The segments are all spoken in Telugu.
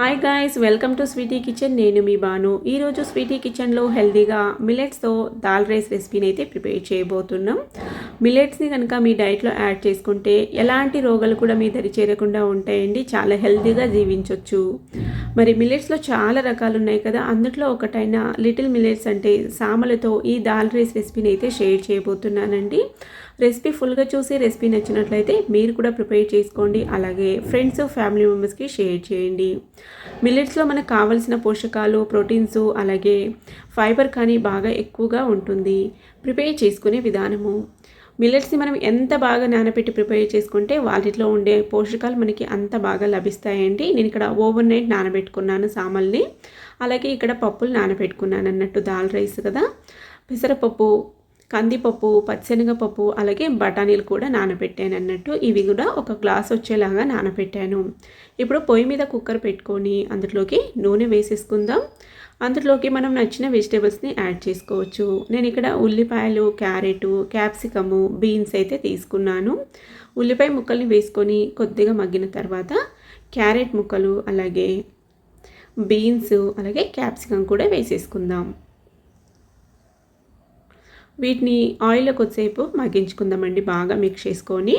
Hi guys welcome to sweety kitchen నేను మీ బాను. ఈరోజు స్వీటీ కిచెన్లో హెల్దీగా మిలెట్స్తో దాల్ రైస్ రెసిపీని అయితే ప్రిపేర్ చేయబోతున్నాం. మిలెట్స్ని కనుక మీ డైట్లో యాడ్ చేసుకుంటే ఎలాంటి రోగాలు కూడా మీ దరి చేరకుండా ఉంటాయండి. చాలా హెల్తీగా జీవించవచ్చు మరి మిలెట్స్లో చాలా రకాలు ఉన్నాయి కదా అందులో ఒకటైన లిటిల్ మిలెట్స్ అంటే సామలతో ఈ దాల్ రైస్ రెసిపీని అయితే షేర్ చేయబోతున్నానండి. రెసిపీ ఫుల్గా చూసి రెసిపీ నచ్చినట్లయితే మీరు కూడా ప్రిపేర్ చేసుకోండి. అలాగే ఫ్రెండ్స్ ఫ్యామిలీ మెంబర్స్కి షేర్ చేయండి. మిల్లెట్స్లో మనకు కావలసిన పోషకాలు ప్రోటీన్స్ అలాగే ఫైబర్ కానీ బాగా ఎక్కువగా ఉంటుంది. ప్రిపేర్ చేసుకునే విధానము. మిల్లెట్స్ని మనం ఎంత బాగా నానబెట్టి ప్రిపేర్ చేసుకుంటే వాటిలో ఉండే పోషకాలు మనకి అంత బాగా లభిస్తాయండి. నేను ఇక్కడ ఓవర్ నైట్ నానబెట్టుకున్నాను సామల్ని. అలాగే ఇక్కడ పప్పులు నానబెట్టుకున్నాను అన్నట్టు దాల్ రైస్ కదా. పెసరపప్పు కందిపప్పు పచ్చిశనగపప్పు అలాగే బఠానీలు కూడా నానబెట్టాను అన్నట్టు ఇవి కూడా ఒక గ్లాస్ వచ్చేలాగా నానబెట్టాను. ఇప్పుడు పొయ్యి మీద కుక్కర్ పెట్టుకొని అందులోకి నూనె వేసేసుకుందాం. అందులోకి మనం నచ్చిన వెజిటేబుల్స్ని యాడ్ చేసుకోవచ్చు. నేను ఇక్కడ ఉల్లిపాయలు క్యారెట్ క్యాప్సికము బీన్స్ అయితే తీసుకున్నాను. ఉల్లిపాయ ముక్కల్ని వేసుకొని కొద్దిగా మగ్గిన తర్వాత క్యారెట్ ముక్కలు అలాగే బీన్స్ అలాగే క్యాప్సికమ్ కూడా వేసేసుకుందాం. వీటిని ఆయిల్లో కొద్దిసేపు మగ్గించుకుందామండి బాగా మిక్స్ చేసుకొని.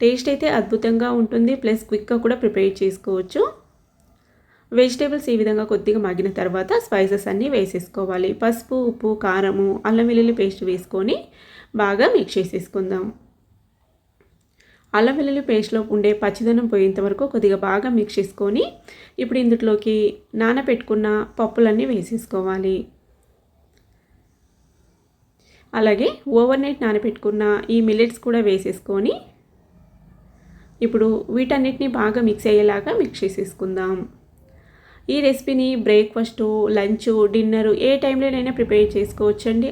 టేస్ట్ అయితే అద్భుతంగా ఉంటుంది ప్లస్ క్విక్గా కూడా ప్రిపేర్ చేసుకోవచ్చు. వెజిటేబుల్స్ ఈ విధంగా కొద్దిగా మగ్గిన తర్వాత స్పైసెస్ అన్నీ వేసేసుకోవాలి. పసుపు ఉప్పు కారము అల్లం వెల్లుల్లి పేస్ట్ వేసుకొని బాగా మిక్స్ చేసేసుకుందాం. అల్లం వెల్లుల్లి పేస్ట్లో ఉండే పచ్చిదనం పోయేంత వరకు కొద్దిగా బాగా మిక్స్ చేసుకొని ఇప్పుడు ఇందులోకి నానబెట్టుకున్న పప్పులన్నీ వేసేసుకోవాలి. అలాగే ఓవర్ నైట్ నానబెట్టుకున్న ఈ మిల్లెట్స్ కూడా వేసేసుకొని ఇప్పుడు వీటన్నిటిని బాగా మిక్స్ అయ్యేలాగా మిక్స్ చేసేసుకుందాం. ఈ రెసిపీని బ్రేక్ఫాస్ట్ లంచ్ డిన్నర్ ఏ టైంలోనైనా ప్రిపేర్ చేసుకోవచ్చండి.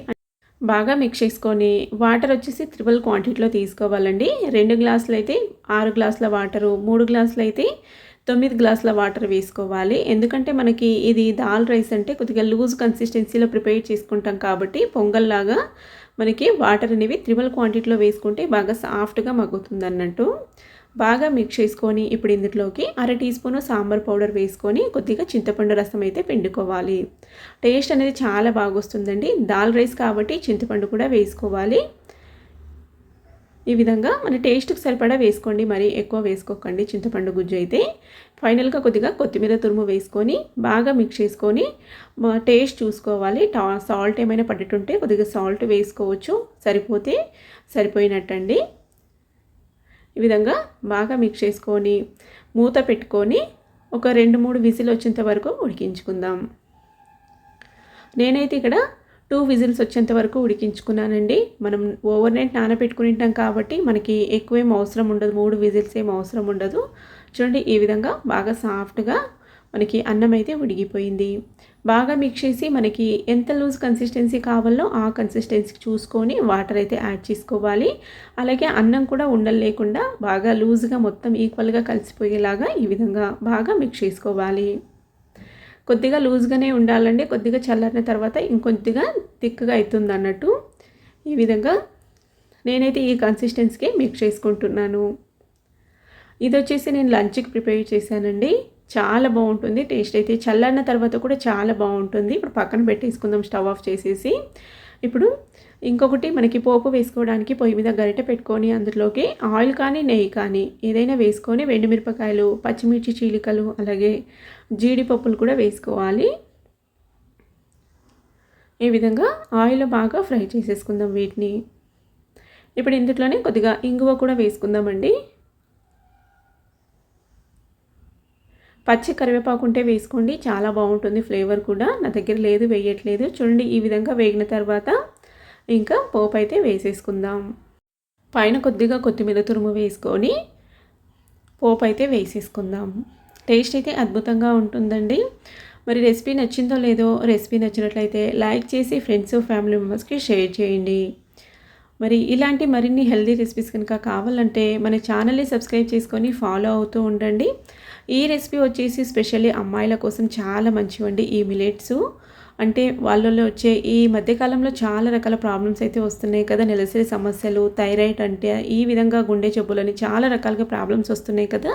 బాగా మిక్స్ చేసుకొని వాటర్ వచ్చేసి త్రిబుల్ క్వాంటిటీలో తీసుకోవాలండి. రెండు గ్లాసులు అయితే ఆరు గ్లాసుల వాటరు మూడు గ్లాసులు అయితే తొమ్మిది గ్లాసుల వాటర్ వేసుకోవాలి. ఎందుకంటే మనకి ఇది దాల్ రైస్ అంటే కొద్దిగా లూజ్ కన్సిస్టెన్సీలో ప్రిపేర్ చేసుకుంటాం కాబట్టి పొంగల్లాగా మనకి వాటర్ అనేవి త్రిబుల్ క్వాంటిటీలో వేసుకుంటే బాగా సాఫ్ట్గా మగ్గుతుంది అన్నట్టు. బాగా మిక్స్ చేసుకొని ఇప్పుడు ఇందులోకి అర టీ స్పూను సాంబార్ పౌడర్ వేసుకొని కొద్దిగా చింతపండు రసం అయితే పిండుకోవాలి. టేస్ట్ అనేది చాలా బాగా వస్తుందండి. దాల్ రైస్ కాబట్టి చింతపండు కూడా వేసుకోవాలి. ఈ విధంగా మన టేస్ట్కి సరిపడా వేసుకోండి మరి ఎక్కువ వేసుకోకండి. చింతపండు గుజ్జు అయితే ఫైనల్గా కొద్దిగా కొత్తిమీర తురుము వేసుకొని బాగా మిక్స్ చేసుకొని టేస్ట్ చూసుకోవాలి. సాల్ట్ ఏమైనా పట్టేటుంటే కొద్దిగా సాల్ట్ వేసుకోవచ్చు. సరిపోతే సరిపోయినట్టండి. ఈ విధంగా బాగా మిక్స్ చేసుకొని మూత పెట్టుకొని ఒక రెండు మూడు విజిల్ వచ్చేంత వరకు ఉడికించుకుందాం. నేనైతే ఇక్కడ టూ విజిల్స్ వచ్చేంత వరకు ఉడికించుకున్నానండి. మనం ఓవర్ నైట్ నానబెట్టుకుని ఉంటాం కాబట్టి మనకి ఎక్కువేం అవసరం ఉండదు. మూడు విజిల్స్ ఏం అవసరం ఉండదు. చూడండి ఈ విధంగా బాగా సాఫ్ట్గా మనకి అన్నం అయితే ఉడిగిపోయింది బాగా మిక్స్ చేసి మనకి ఎంత లూజ్ కన్సిస్టెన్సీ కావాలో ఆ కన్సిస్టెన్సీ చూసుకొని వాటర్ అయితే యాడ్ చేసుకోవాలి. అలాగే అన్నం కూడా ఉండలు లేకుండా బాగా లూజ్గా మొత్తం ఈక్వల్గా కలిసిపోయేలాగా ఈ విధంగా బాగా మిక్స్ చేసుకోవాలి. కొద్దిగా లూజ్గానే ఉండాలండి. కొద్దిగా చల్లారిన తర్వాత ఇంకొద్దిగా థిక్గా అవుతుంది అన్నట్టు ఈ విధంగా నేనైతే ఈ కన్సిస్టెన్సీకి మిక్స్ చేసుకుంటున్నాను. ఇది వచ్చేసి నేను లంచ్కి ప్రిపేర్ చేశానండి. చాలా బాగుంటుంది. టేస్ట్ అయితే చల్లారిన తర్వాత కూడా చాలా బాగుంటుంది. ఇప్పుడు పక్కన పెట్టేసుకుందాం స్టవ్ ఆఫ్ చేసేసి. ఇప్పుడు ఇంకొకటి మనకి పోపు వేసుకోవడానికి పొయ్యి మీద గరిటె పెట్టుకొని అందులోకి ఆయిల్ కానీ నెయ్యి కానీ ఏదైనా వేసుకొని వెండిమిరపకాయలు పచ్చిమిర్చి చీలికలు అలాగే జీడిపప్పులు కూడా వేసుకోవాలి. ఈ విధంగా ఆయిల్ బాగా ఫ్రై చేసేసుకుందాం వీటిని. ఇప్పుడు ఇందులోనే కొద్దిగా ఇంగువ కూడా వేసుకుందామండి. పచ్చి కరివేపాకు ఉంటే వేసుకోండి. చాలా బాగుంటుంది ఫ్లేవర్ కూడా. నా దగ్గర లేదు వేయట్లేదు. చూడండి ఈ విధంగా వేగిన తర్వాత ఇంకా పోపు అయితే వేసేసుకుందాం. పైన కొద్దిగా కొత్తిమీర తురుము వేసుకొని పోపు అయితే వేసేసుకుందాం. టేస్ట్ అయితే అద్భుతంగా ఉంటుందండి. మరి రెసిపీ నచ్చిందో లేదో రెసిపీ నచ్చినట్లయితే లైక్ చేసి ఫ్రెండ్స్ ఫ్యామిలీ మెంబర్స్కి షేర్ చేయండి. మరి ఇలాంటి మరిన్ని హెల్దీ రెసిపీస్ కనుక కావాలంటే మన ఛానల్ని సబ్స్క్రైబ్ చేసుకొని ఫాలో అవుతూ ఉండండి. ఈ రెసిపీ వచ్చేసి స్పెషల్లీ అమ్మాయిల కోసం చాలా మంచివండి ఈ మిలెట్స్. అంటే వాళ్ళలో వచ్చే ఈ మధ్యకాలంలో చాలా రకాల ప్రాబ్లమ్స్ అయితే వస్తున్నాయి కదా నెలసరి సమస్యలు థైరాయిడ్ అంటే ఈ విధంగా గుండె జబ్బులని చాలా రకాలుగా ప్రాబ్లమ్స్ వస్తున్నాయి కదా.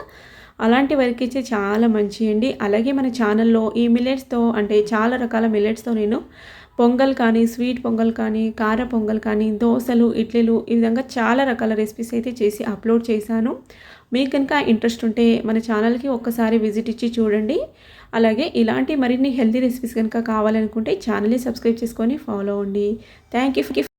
అలాంటి వారికి ఇచ్చే చాలా మంచి అండి. అలాగే మన ఛానల్లో ఈ మిల్లెట్స్తో అంటే చాలా రకాల మిల్లెట్స్తో నేను పొంగల్ కానీ స్వీట్ పొంగల్ కానీ కార పొంగల్ కానీ దోశలు ఇడ్లీలు ఈ విధంగా చాలా రకాల రెసిపీస్ అయితే చేసి అప్లోడ్ చేశాను. మీకు కనుక ఇంట్రెస్ట్ ఉంటే మన ఛానల్కి ఒక్కసారి విజిట్ ఇచ్చి చూడండి. అలాగే ఇలాంటి మరిన్ని హెల్తీ రెసిపీస్ కనుక కావాలనుకుంటే ఛానల్ని సబ్స్క్రైబ్ చేసుకొని ఫాలో అవ్వండి. Thank you